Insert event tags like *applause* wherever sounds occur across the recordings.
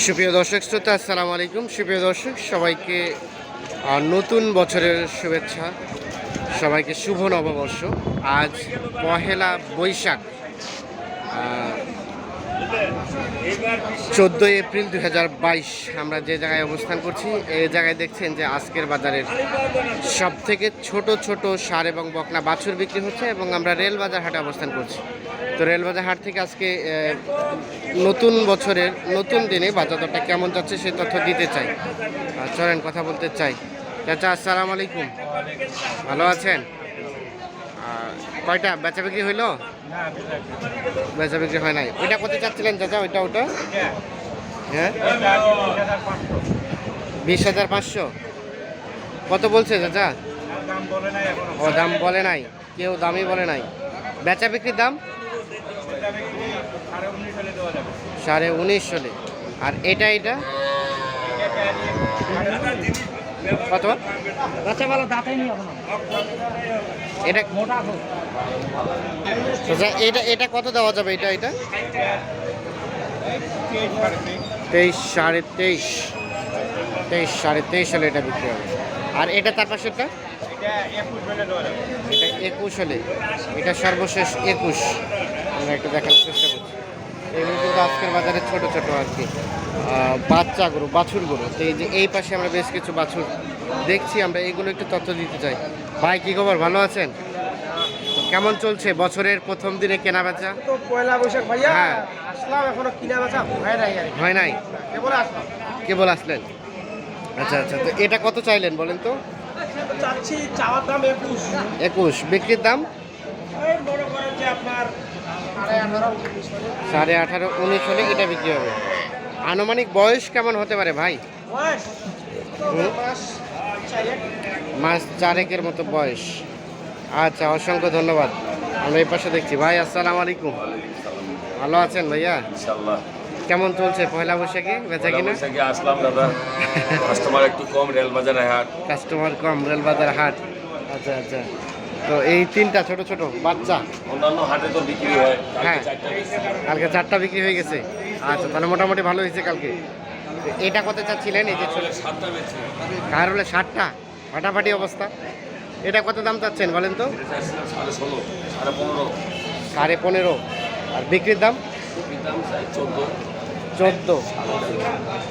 সুপ্রিয় দর্শক শ্রোতা, আসসালামু আলাইকুম। সুপ্রিয় দর্শক, সবাইকে নতুন বছরের শুভেচ্ছা। সবাইকে শুভ নববর্ষ। আজ পহেলা বৈশাখ। চোদ্দোই এপ্রিল দু হাজার বাইশ আমরা যে জায়গায় অবস্থান করছি এই জায়গায় দেখছেন যে আজকের বাজারের সব থেকে ছোট ছোট সার এবং বকনা বাছুর বিক্রি হচ্ছে এবং আমরা রেল বাজার হাটে অবস্থান করছি। তো রেল বাজার হাট থেকে আজকে নতুন বছরের নতুন দিনে বাজার দরটা কেমন যাচ্ছে সে তথ্য দিতে চাই। চলেন কথা বলতে চাই। চাচা, আসসালামু আলাইকুম। ভালো আছেন? কয়টা? বেচা বিক্রি হইল বেচা বিক্রি হয় নাই। ওইটা কত চাচ্ছিলেন চাচা? ওইটা ওটা? হ্যাঁ। বিশ হাজার পাঁচশো। কত বলছে চাচা? ও দাম বলে নাই। কেউ দামই বলে নাই। বেচা বিক্রির দাম? সাড়ে উনিশ হলে আর এটা এটা? কত? বাচ্চা ভালো দাঁতাই নি এটা মোটা আচ্ছা এটা এটা কত দেওয়া যাবে এটা এটা? তেইশ সাড়ে তেইশ। তেইশ সাড়ে তেইশ হলে এটা বিক্রি হবে। আর এটা তার পাশেরটা? এটা একুশ হলে। এটা সর্বশেষ একুশ। আমরা একটু দেখার চেষ্টা এগুলো কিন্তু আজকের বাজারে ছোট ছোট আর কি। বাচ্চা গরু বাছুর গরু। তো এই যে এই পাশে আমরা বেশ কিছু বাছুর দেখছি আমরা এগুলো একটু তথ্য দিতে চাই। ভাই কি খবর? ভালো আছেন? কেমন চলছে বছরের প্রথম দিনে কেনা বেচা তো পয়লা বৈশাখ ভাইয়া। হ্যাঁ। আসলাম এখনও কিনা বেচা হয় নাই আর হয় নাই? কেবল আসলাম। কেবল আসলেন? আচ্ছা আচ্ছা। তো এটা কত চাইলেন বলেন তো? চাচ্ছি চাওয়ার দাম একুশ। একুশ। বিক্রির দাম? মনে করেন যে আপনার সাড়ে আঠারো উনিশ হলে এটা বিক্রি হবে। আনুমানিক বয়স কেমন হতে পারে ভাই। মাস চারেকের মতো বয়স। আচ্ছা অসংখ্য ধন্যবাদ। আমরা এই পাশে দেখছি। ভাই আসসালাম আলাইকুম। ভালো আছেন ভাইয়া? কেমন চলছে পয়লা বৈশাখে? বেচা কিনা? আসলাম দাদা। *laughs* কাস্টমার একটু কম রেল বাজারে হাট। কাস্টমার কম রেলবাজার হাট। আচ্ছা আচ্ছা। তো এই তিনটা ছোট ছোট বাচ্চা। অন্যান্য হাটে তো বিক্রি হয় হ্যাঁ। কালকে চারটা বিক্রি হয়ে গেছে। আচ্ছা তাহলে মোটামুটি ভালো হয়েছে কালকে। এটা কত চাচ্ছিলেন? এই যে কার হলে ষাটটা ফাটাফাটি অবস্থা। এটা কত দাম চাচ্ছেন বলেন তো? সাড়ে পনেরো। আর বিক্রির দাম? চোদ্দ। চোদ্দ।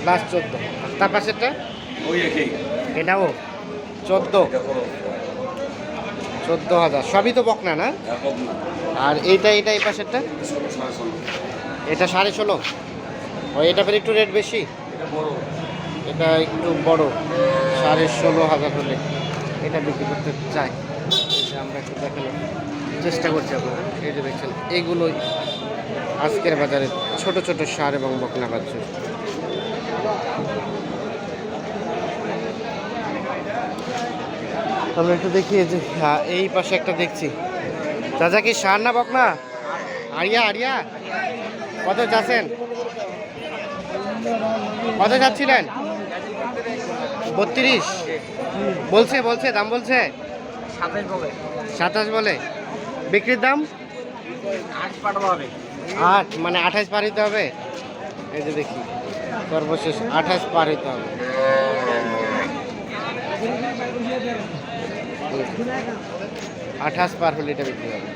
লাস্ট চোদ্দ। তার পাশেরটা? এটাও? চোদ্দ। চোদ্দ হাজার। সবই তো বকনা না? আর এইটা এটা এই পাশেরটা? এটা সাড়ে ষোলো। ও এটা ফের একটু রেট বেশি? এটা একটু বড়। সাড়ে ষোলো হাজার হলে। এটা বিক্রি করতে চাই। আমরা একটু দেখানোর চেষ্টা করছি আপনারা এই যে দেখছেন এইগুলোই আজকের বাজারে ছোট ছোট সার এবং বকনা বাচ্চা আমরা একটু দেখি এই যে হ্যাঁ, এই পাশে একটা দেখছি। চাচা কি সার না বকনা? আরিয়া আরিয়া। কত চাচ্ছেন কত যাচ্ছিলেন? বত্রিশ। বলছে বলছে দাম বলছে? সাতাশ বলে। বিক্রির দাম? আট মানে আঠাশ পার হইতে হবে? এই যে দেখি সর্বশেষ আঠাশ পার হইতে হবে। আঠাশ পার হলে এটা বিক্রি হবে।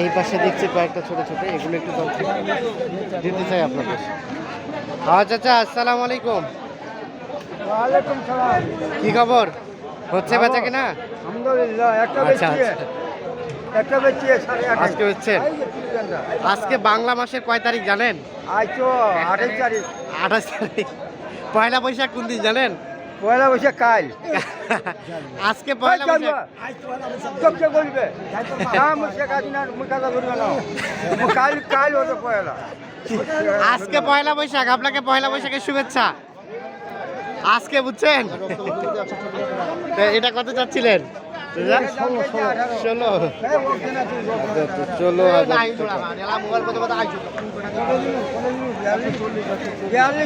এই পাশে দেখছি কয়েকটা ছোট ছোট এগুলো একটু দিতে চাই আপনাদের। হ্যাঁ চাচা আসসালামু আলাইকুম। কি খবর? হচ্ছে বেচা কিনা? আচ্ছা আচ্ছা। একটা বেচছি সাড়ে আঠাশ আজকে হচ্ছে আজকে বাংলা মাসের কয় তারিখ জানেন? আজ তো আঠাশ তারিখ। আঠাশ তারিখ। পয়লা বৈশাখ কোন দিন জানেন? পয়লা বৈশাখ কাল। আজকে পয়লা বৈশাখ। চোখে বলবে। মুখে কাজ না মুখে কাজ না। কাল কাল হতো পয়লা। আজকে পয়লা বৈশাখ আপনাকে পয়লা বৈশাখের শুভেচ্ছা। আজকে বুঝছেন? এটা কত চাচ্ছিলেন? ষোলো ষোলো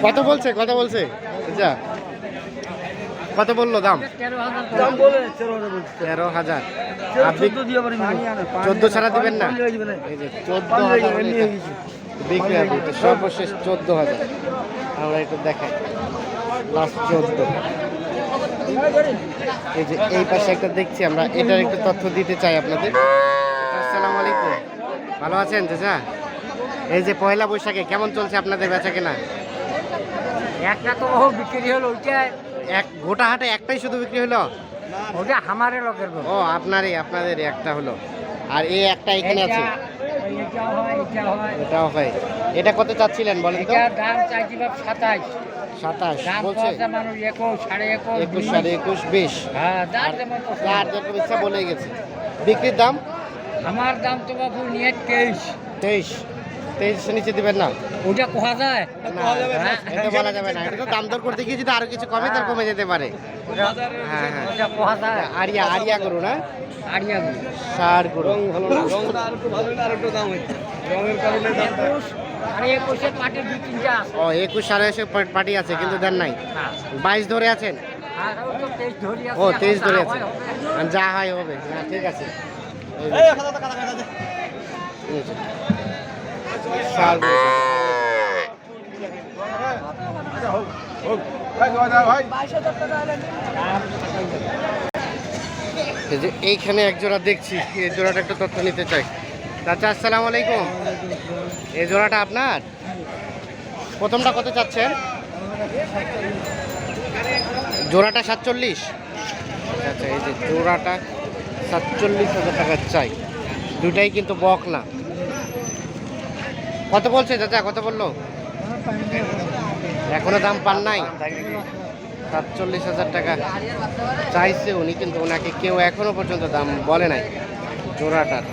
কত বলছে কত বলছে? আচ্ছা। কত বলল দাম? তেরো হাজার আপনি চোদ্দ ছাড়া দিবেন না? এই যে চোদ্দ হাজার হলে এটা বিক্রি হবে। সর্বশেষ চোদ্দ হাজার। আমরা একটু দেখাই। লাস্ট চোদ্দ। এই যে এই পাশে একটা দেখছি আমরা এটার একটু তথ্য দিতে চাই আপনাদের। আসসালামু আলাইকুম। ভালো আছেন চাচা? এই যে পয়লা বৈশাখে কেমন চলছে আপনাদের বেচা কেনা? একটা তো ও বিক্রি হলো ওইটা এক গোটা হাটে একটাই শুধু বিক্রি হলো? ওটা আমারে লোকের ও আপনারই আপনাদের একটা হলো। আর এই একটা এখানে আছে? এটা হয় এটা এটাও হয়। এটা কত চাচ্ছিলেন বলেন তো? দাম চাইছি সাতাইশ। সাতাশ বলছে। একুশ সাড়ে একুশ একুশ সাড়ে একুশ বিশ। হ্যাঁ। ইচ্ছা বলে গেছে। বিক্রির দাম? আমার দাম তো বাবু নিয়ে তেইশ। তেইশ। তেইশ নিচে দিবেন না। ওটা কোয়া যায়? এটা বলা যাবে না। এটা তো দাম দর করতে গিয়ে যদি আরও কিছু কমে তার কমে যেতে পারে। হ্যাঁ হ্যাঁ। আরিয়া আরিয়া করু না? ও একুশ সাড়ে পার্টি আছে কিন্তু দেন নাই। হ্যাঁ। বাইশ ধরে আছেন? ও তেইশ ধরি আছে ও এখন তেইশ ধরে যা হয় হবে। হয় ঠিক আছে। এই যে। এইখানে এক জোড়া দেখছি, এই জোড়াটা একটু তথ্য নিতে চাই। চাচা, আসসালামু আলাইকুম। এই জোড়াটা আপনার? প্রথমটা কত চাচ্ছেন? জোড়াটা সাতচল্লিশ। আচ্ছা আচ্ছা এই যে জোড়াটা সাতচল্লিশ হাজার টাকা চাই। দুটাই কিন্তু বক না। কত বলছে চাচা, কত বলল? এখনও দাম পান নাই? সাতচল্লিশ হাজার টাকা চাইছে উনি, কিন্তু ওনাকে কেউ এখনও পর্যন্ত দাম বলে নাই জোড়াটার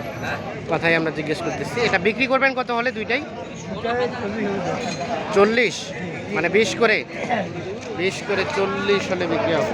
কথাই আমরা জিজ্ঞেস করতেছি। এটা বিক্রি করবেন কত হলে দুইটাই? চল্লিশ? মানে বিশ করে? বিশ করে চল্লিশ হলে বিক্রি হবে।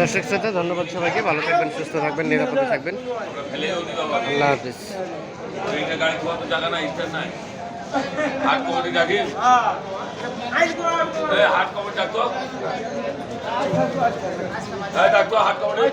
দর্শক শ্রোতা, ধন্যবাদ সবাইকে। ভালো থাকবেন, সুস্থ থাকবেন, নিরাপদে থাকবেন। আল্লাহ হাফিজ। তো হাট কমিটি ডাক্তার হাট কমিটি ডাকতো ডাকতো হাট কমিটি